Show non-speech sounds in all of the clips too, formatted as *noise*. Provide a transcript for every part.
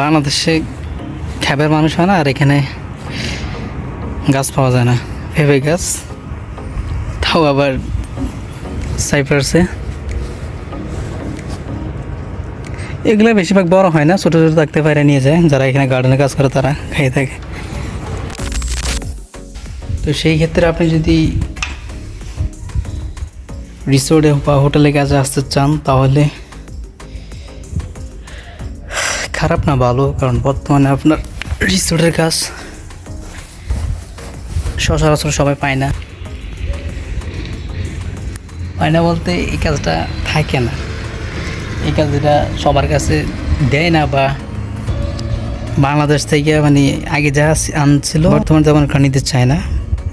বাংলাদেশে খ্যাবের মানুষ হয় না, আর এখানে গাছ পাওয়া যায় না। ভেবে গাছ, তাও আবার সাইপ্রাসে। এগুলো বেশিরভাগ বড় হয় না, ছোটো ছোটো থাকতে পারে নিয়ে যায়, যারা এখানে গার্ডেনে কাজ করে তারা খাইয়ে থাকে। তো সেই ক্ষেত্রে আপনি যদি রিসোর্টে বা হোটেলে কাজে আসতে চান, তাহলে খারাপ না ভালো, কারণ বর্তমানে আপনার রিসোর্টের কাজ সচরাচর সবাই পায় না। পায় না বলতে এই কাজটা থাকে না। এই কাজটা সবার কাছে দেয় না বা বাংলাদেশ থেকে মানে আগে যা আনছিল, বর্তমানে তেমন নিতে চায় না।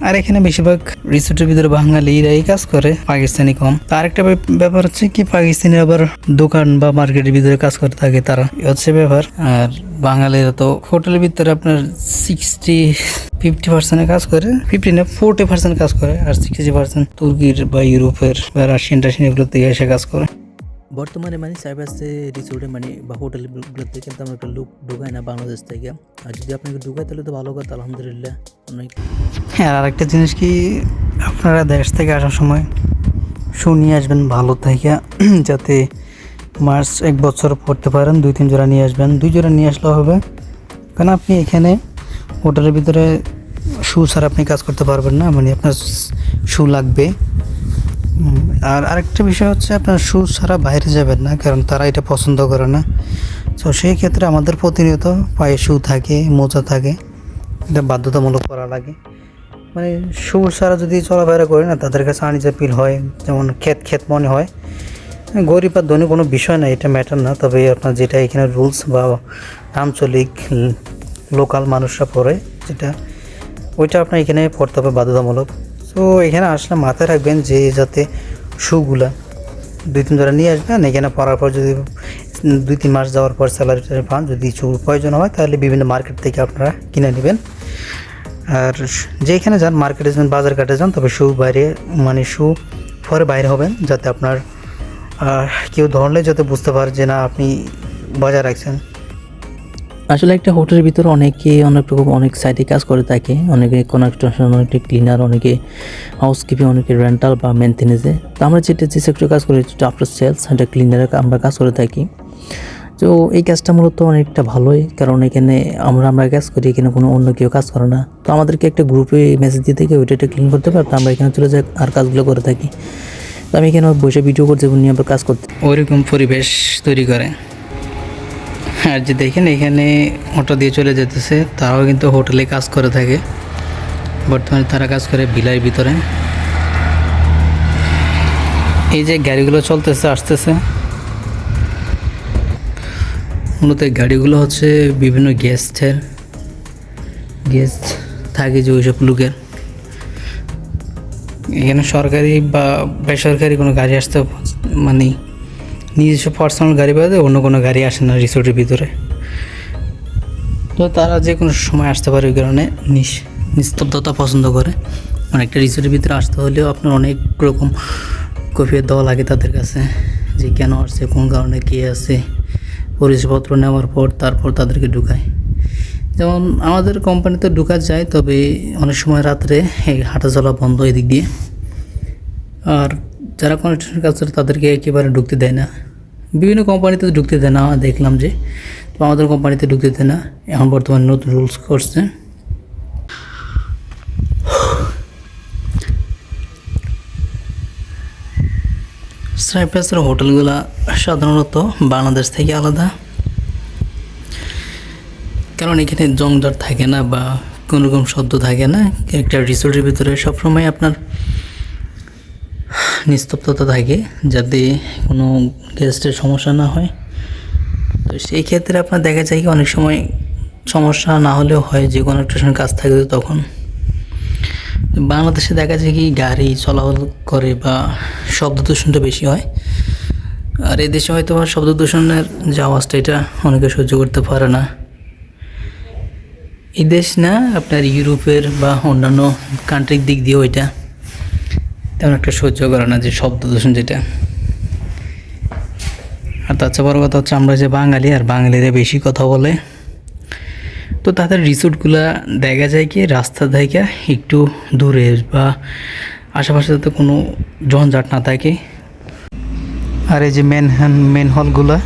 আর এখানে বেশিরভাগ রিসোর্টের ভিতরে বাঙালিরাই কাজ করে, পাকিস্তানি কম। তার একটা ব্যাপার হচ্ছে কি পাকিস্তানি আবার দোকান বা মার্কেটের ভিতরে কাজ করে থাকে তারা। হচ্ছে ব্যাপার। আর বাঙালিরা তো হোটেলের ভিতরে আপনার সিক্সটি ফিফটি পার্সেন্টে কাজ করে ফিফটি না ফোরটি পার্সেন্ট কাজ করে, আর সিক্সটি পার্সেন্ট তুর্কির বা ইউরোপের বা রাশিয়ান টাশিয়ান এগুলো থেকে এসে কাজ করে। বর্তমানে মানে সাইপ্রাসে রিসোর্টে মানে বা হোটেলগুলোতে কিন্তু আমরা একটা লোক ঢুকাই না বাংলাদেশ থেকে। আর যদি আপনাকে ঢুকাই, তাহলে তো ভালো কথা, আলহামদুলিল্লাহ। অনেক হ্যাঁ আর একটা জিনিস কি, আপনারা দেশ থেকে আসার সময় শু নিয়ে আসবেন ভালো থেকে, *clears throat* যাতে মাস এক বছর পড়তে পারেন, দুই তিন জোড়া নিয়ে আসবেন। দুই জোড়া নিয়ে আসলে হবে, কারণ আপনি এখানে হোটেলের ভিতরে শু ছাড়া আপনি কাজ করতে পারবেন না মানে আপনার শু লাগবে। আর আরেকটা বিষয় হচ্ছে আপনার শু ছাড়া বাইরে যাবেন না, কারণ তারা এটা পছন্দ করে না। তো সেই ক্ষেত্রে আমাদের প্রতিনিয়ত পায়ে শু থাকে, মোজা থাকে, এটা বাধ্যতামূলক করা লাগে। মানে সুর ছাড়া যদি চলাফেরা করে না, তাদের কাছে আনিজা পিল হয়, যেমন ক্ষেত ক্ষেত মনে হয়। গরিব আর ধনী কোনো বিষয় না, এটা ম্যাটার না, তবে আপনার যেটা এখানে রুলস বা আঞ্চলিক লোকাল মানুষরা পড়ে, যেটা, ওইটা আপনার এখানে পড়তে হবে বাধ্যতামূলক। তো এখানে আসলে মাথায় রাখবেন যে যাতে শুগুলা দুই তিন জোড়া নিয়ে আসবেন। এখানে পড়ার পর যদি দুই তিন মাস যাওয়ার পর স্যালারি পান যদি চুর প্রয়োজন হয়, তাহলে বিভিন্ন মার্কেট থেকে আপনারা কিনে নেবেন। আর যেখানে যান মার্কেটে যান, বাজার ঘাটে যান, তবে শু বাইরে মানে শু পরে বাইরে হবেন যাতে আপনার কেউ ধরলে যাতে বুঝতে পারে যে না, আপনি বজায় রাখছেন। আসলে একটা হোটেলের ভিতরে অনেকে অনেক রকম, অনেক সাইডে কাজ করে থাকে। অনেকে কনস্ট্রাকশন অনেকে ক্লিনার অনেকে হাউসকিপিং অনেকে রেন্টাল বা মেনটেনেন্সে তো আমরা যেটা, যে সেক্টরে কাজ করি আফটার সেলস এটা ক্লিনারে আমরা কাজ করে থাকি। তো এই কাজটা মূলত অনেকটা ভালোই, কারণ এখানে আমরা আমরা কাজ করি, এখানে কোনো অন্য কেউ কাজ করে না। তো আমাদেরকে একটা গ্রুপে মেসেজ দিয়ে থেকে ওইটা একটা ক্লিন করতে পারতো আমরা এখানে চলে যাই আর কাজগুলো করে থাকি। তো আমি এখানে বসে ভিডিও করতে নিয়ে আবার কাজ করতে ওইরকম পরিবেশ তৈরি করে। আর যে দেখেন, এখানে অটো দিয়ে চলে যেতেছে, তারাও কিন্তু হোটেলে কাজ করে থাকে। বর্তমানে তারা কাজ করে বিলাই ভিতরে। এই যে গাড়িগুলো চলতেছে, আসতেছে। মূলত গাড়িগুলো হচ্ছে বিভিন্ন গেস্টের, গেস্ট থাকে যে ওইসব লোকের। এখানে সরকারি বা বেসরকারি কোনো গাড়ি আসতে মানে নিজস্ব পার্সোনাল গাড়ি বাদে অন্য কোনো গাড়ি আসে না রিসোর্টের ভিতরে। তো তারা যে কোনো সময় আসতে পারে ওই কারণে নিস- নিস্তব্ধতা পছন্দ করে। অনেকটা রিসোর্টের ভিতরে আসতে হলেও আপনার অনেক রকম কফিয়ে দেওয়া লাগে তাদের কাছে, যে কেন আসছে, কোন কারণে কে আছে। পরিচয়পত্র নেওয়ার পর তারপর তাদেরকে ঢুকায়। যেমন আমাদের কোম্পানিতে ঢুকা যায়, তবে অনেক সময় রাত্রে হাঁটা চলা বন্ধ এদিক দিয়ে। আর যারা কনস্ট্রাকশন কাজ করে তাদেরকে একেবারে ঢুকতে দেয় না। বিভিন্ন কোম্পানিতে ঢুকতে দেয় না, দেখলাম যে। তো আমাদের কোম্পানিতে ঢুকতে দেয় না। এখন বর্তমানে নতুন রুলস করছে। সাইপ্রাসের হোটেলগুলা সাধারণত বাংলাদেশ থেকে আলাদা। কারণ এখানে জংজট থাকে না বা কোনো রকম শব্দ থাকে না। একটা রিসোর্টের ভিতরে সবসময় আপনার নিস্তব্ধতা থাকে যাতে কোনো গেস্টের সমস্যা না হয়। তো সেই ক্ষেত্রে আপনার দেখা যায় কি অনেক সময় সমস্যা না হলেও হয়, যে কোনো একটা সময় কাজ থাকে তখন। বাংলাদেশে দেখা যায় কি গাড়ি চলাচল করে বা শব্দ দূষণটা বেশি হয়। আর এই দেশে হয়তো শব্দ দূষণের যে আওয়াজটা, এটা অনেকে সহ্য করতে পারে না। এই দেশ না, আপনার ইউরোপের বা অন্যান্য কান্ট্রির দিক দিয়েও ওইটা তেমন একটা সহ্য করে না যে শব্দ দূষণ যেটা। আর তার চেয়ে বড় কথা হচ্ছে আমরা যে বাঙালি, আর বাঙালিরা বেশি কথা বলে, তো তাদের রিসোর্টগুলা দেখা যায় কি, রাস্তা থেকে একটু দূরে বা আশেপাশে যাতে কোনো ঝঞ্ঝাট না থাকে। আর এই যে মেন মেন হলগুলা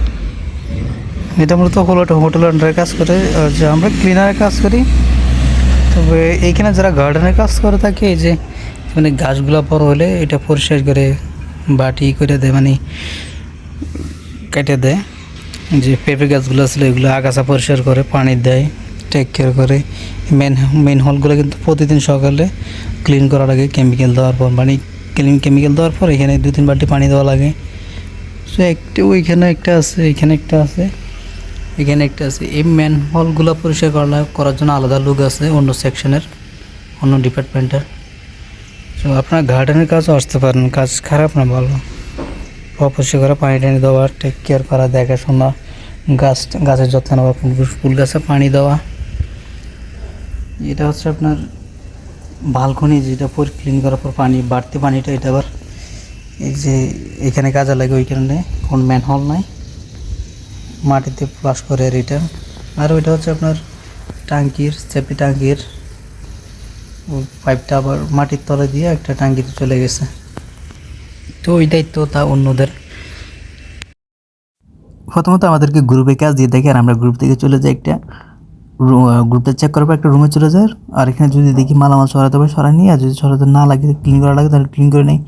এটা মূলত হলো হোটেল আন্ডারে কাজ করে, আর যে আমরা ক্লিনারে কাজ করি। তবে এইখানে যারা গার্ডেনের কাজ করে থাকে, এই যে মানে গাছগুলা বড় হলে এটা পরিষ্কার করে বাটি করে দেয় মানে কেটে দেয়। যে পেঁপে গাছগুলো ছিল এগুলো আগাছা পরিষ্কার করে, পানি দেয় টেক কেয়ার করে। মেন মেন হলগুলো কিন্তু প্রতিদিন সকালে ক্লিন করার আগে কেমিক্যাল দেওয়ার পর মানে ক্লিন কেমিক্যাল দেওয়ার পর এখানে দু তিন বাটি পানি দেওয়া লাগে। সো একটা ওইখানে একটা আছে, এখানে একটা আছে, এখানে একটা আছে। এই ম্যান হলগুলো পরিষ্কার করা করার জন্য আলাদা লোক আছে অন্য সেকশনের অন্য ডিপার্টমেন্টের আপনার গার্ডেনের কাজও আসতে পারেন, কাজ খারাপ না ভালো। অপরিষ্কার করে পানি টানি দেওয়া টেক কেয়ার করা, দেখাশোনা, গাছ, গাছের যত্ন নেওয়া, ফুল গাছে পানি দেওয়া। এটা হচ্ছে আপনার বালকনি যেটা পর ক্লিন করার পর পানি, বাড়তি পানিটা এটা আবার এই যে এখানে কাজে লাগে ওই কারণে কোন ম্যান হল নাই। মাটিতে প্লাস করে রিটার্ন আর ওইটা হচ্ছে আপনার টাঙ্কির, চেপি টাঙ্কির পাইপটা আবার মাটির তলে দিয়ে একটা টাঙ্কিতে চলে গেছে। তো ওই দায়িত্ব তা অন্যদের। প্রথমত আমাদেরকে গ্রুপে কাজ দিয়ে দেখে আর আমরা গ্রুপ থেকে চলে যাই একটা গ্রুপটা চেক করার পর একটা রুমে চলে যায় আর এখানে যদি দেখি মালামাল সরাতে হবে সরাই নিই আর যদি সরাতে না লাগে ক্লিন করা লাগে, তাহলে ক্লিন করে নেই।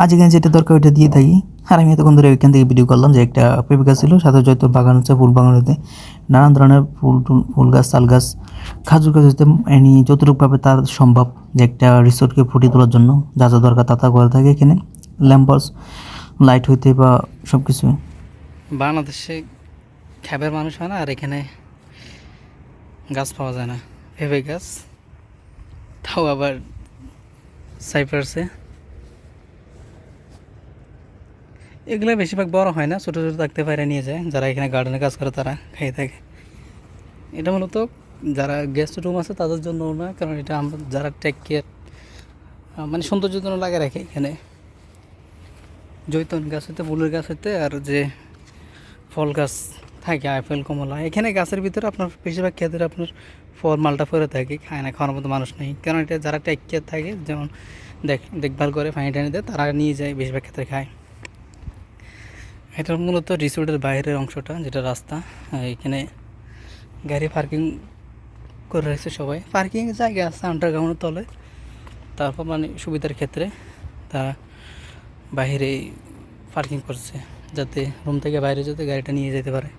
আজ এখানে যেটা দরকার, ওইটা দিয়ে থাকি। আর আমি এতক্ষণ ধরে ওইখান থেকে ভিডিও করলাম যে একটা পেঁপে গাছ ছিল, সাথে জয়তো বাগান হচ্ছে ফুল বাগান হতে নানান ধরনের ফুল ফুল গাছ, তাল গাছ। খাজুর হতে এনি যতটুকুভাবে তার সম্ভব যে একটা রিসোর্টকে ফুটিয়ে তোলার জন্য যা যা দরকার তা তা করে থাকে এখানে। ল্যাম্পাস লাইট হইতে বা সব কিছু বাংলাদেশে খ্যাবের মানুষ হয় না, আর এখানে গাছ পাওয়া যায় না। ভেবে গাছ, তাও আবার সাইপ্রাসে। এগুলো বেশিরভাগ বড় হয় না, ছোটো ছোটো থাকতে পারে নিয়ে যায়। যারা এখানে গার্ডেনে কাজ করে তারা খেয়ে থাকে। এটা মূলত যারা গেস্ট রুম আছে তাদের জন্য না, কারণ এটা আমরা যারা টেক কেয়ার মানে সৌন্দর্যের জন্য লাগে রাখে এখানে। জৈতন গাছ হইতে, ফুলের গাছ হইতে, আর যে ফল গাছ থাকে, আপেল, কমলা, এখানে গাছের ভিতরে আপনার বেশিরভাগ ক্ষেত্রে আপনার ফল মালটা পরে থাকে, খায় না, খাওয়ার মতো মানুষ নেই। কারণ এটা যারা টেক কেয়ার থাকে, যেমন দেখ, দেখভাল করে, পানি টানি দেয়, তারা নিয়ে যায়, বেশিরভাগ ক্ষেত্রে খায়। এটা মূলত রিসোর্টের বাইরের অংশটা, যেটা রাস্তা এখানে গাড়ি পার্কিং করে রেখেছে সবাই। পার্কিং জায়গা আছে আন্ডারগ্রাউন্ডের তলে। তারপর মানে সুবিধার ক্ষেত্রে তারা বাইরে পার্কিং করছে, যাতে রুম থেকে বাইরে যাতে গাড়িটা নিয়ে যেতে পারে।